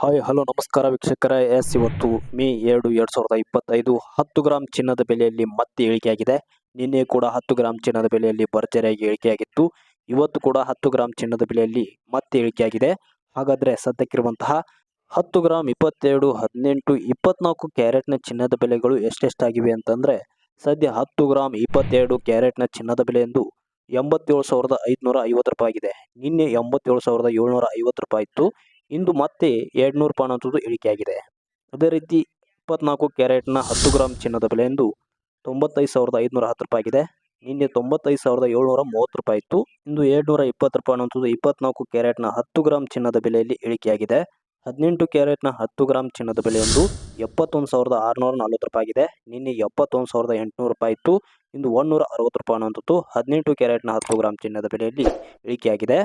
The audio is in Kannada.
ಹಾಯ್ ಹಲೋ ನಮಸ್ಕಾರ ವೀಕ್ಷಕರ. ಎಸ್, ಇವತ್ತು ಮೇ ಎರಡು ಎರಡು ಸಾವಿರದ ಇಪ್ಪತ್ತೈದು. ಹತ್ತು ಗ್ರಾಮ್ ಚಿನ್ನದ ಬೆಲೆಯಲ್ಲಿ ಮತ್ತೆ ಇಳಿಕೆಯಾಗಿದೆ ನಿನ್ನೆ ಕೂಡ ಹತ್ತು ಗ್ರಾಮ್ ಚಿನ್ನದ ಬೆಲೆಯಲ್ಲಿ ಭರ್ಜರಿಯಾಗಿ ಇಳಿಕೆಯಾಗಿತ್ತು ಇವತ್ತು ಕೂಡ ಹತ್ತು ಗ್ರಾಮ್ ಚಿನ್ನದ ಬೆಲೆಯಲ್ಲಿ ಮತ್ತೆ ಇಳಿಕೆಯಾಗಿದೆ ಹಾಗಾದರೆ ಸದ್ಯಕ್ಕಿರುವಂತಹ ಹತ್ತು ಗ್ರಾಮ್ ಇಪ್ಪತ್ತೆರಡು, ಹದಿನೆಂಟು, ಇಪ್ಪತ್ನಾಲ್ಕು ಕ್ಯಾರೆಟ್ನ ಚಿನ್ನದ ಬೆಲೆಗಳು ಎಷ್ಟೆಷ್ಟಾಗಿವೆ ಅಂತಂದರೆ, ಸದ್ಯ ಹತ್ತು ಗ್ರಾಮ್ ಇಪ್ಪತ್ತೆರಡು ಕ್ಯಾರೆಟ್ನ ಚಿನ್ನದ ಬೆಲೆ ಎಂದು ಎಂಬತ್ತೇಳು ಸಾವಿರದ ಐದುನೂರ ಐವತ್ತು ರೂಪಾಯಿ ಆಗಿದೆ. ನಿನ್ನೆ ಎಂಬತ್ತೇಳು ಸಾವಿರದ ಏಳ್ನೂರ ಐವತ್ತು ರೂಪಾಯಿ ಇತ್ತು. ಇಂದು ಮತ್ತೆ ಎರಡುನೂರು ರೂಪಾಯಿ ಅನ್ನೋಂಥದ್ದು ಇಳಿಕೆಯಾಗಿದೆ ಅದೇ ರೀತಿ ಇಪ್ಪತ್ನಾಲ್ಕು ಕ್ಯಾರೆಟ್ನ ಹತ್ತು ಗ್ರಾಮ್ ಚಿನ್ನದ ಬೆಲೆ ಎಂದು ತೊಂಬತ್ತೈದು ಸಾವಿರದ ಐದುನೂರ ಹತ್ತು ರೂಪಾಯಿ ಆಗಿದೆ. ನಿನ್ನೆ ತೊಂಬತ್ತೈದು ಸಾವಿರದ ಏಳ್ನೂರ ಮೂವತ್ತು ರೂಪಾಯಿ ಇತ್ತು. ಇಂದು ಏಳ್ನೂರ ಇಪ್ಪತ್ತು ರೂಪಾಯಿ ಅನ್ನೋಂಥದ್ದು ಇಪ್ಪತ್ನಾಲ್ಕು ಕ್ಯಾರೆಟ್ನ ಹತ್ತು ಗ್ರಾಮ್ ಚಿನ್ನದ ಬೆಲೆಯಲ್ಲಿ ಇಳಿಕೆಯಾಗಿದೆ ಹದಿನೆಂಟು ಕ್ಯಾರೆಟ್ನ ಹತ್ತು ಗ್ರಾಮ್ ಚಿನ್ನದ ಬೆಲೆ ಒಂದು ಎಪ್ಪತ್ತೊಂದು ಸಾವಿರದ ಆರುನೂರ ನಲ್ವತ್ತು ರೂಪಾಯಿ ಆಗಿದೆ. ನಿನ್ನೆ ಎಪ್ಪತ್ತೊಂದು ಸಾವಿರದ ಎಂಟುನೂರು ರೂಪಾಯಿ ಇತ್ತು. ಇಂದು ಒಂದೂರ ಅರವತ್ತು ರೂಪಾಯಿ ಅನ್ನೋಂಥದ್ದು ಹದಿನೆಂಟು ಕ್ಯಾರೆಟ್ನ ಹತ್ತು ಗ್ರಾಮ್ ಚಿನ್ನದ ಬೆಲೆಯಲ್ಲಿ ಇಳಿಕೆಯಾಗಿದೆ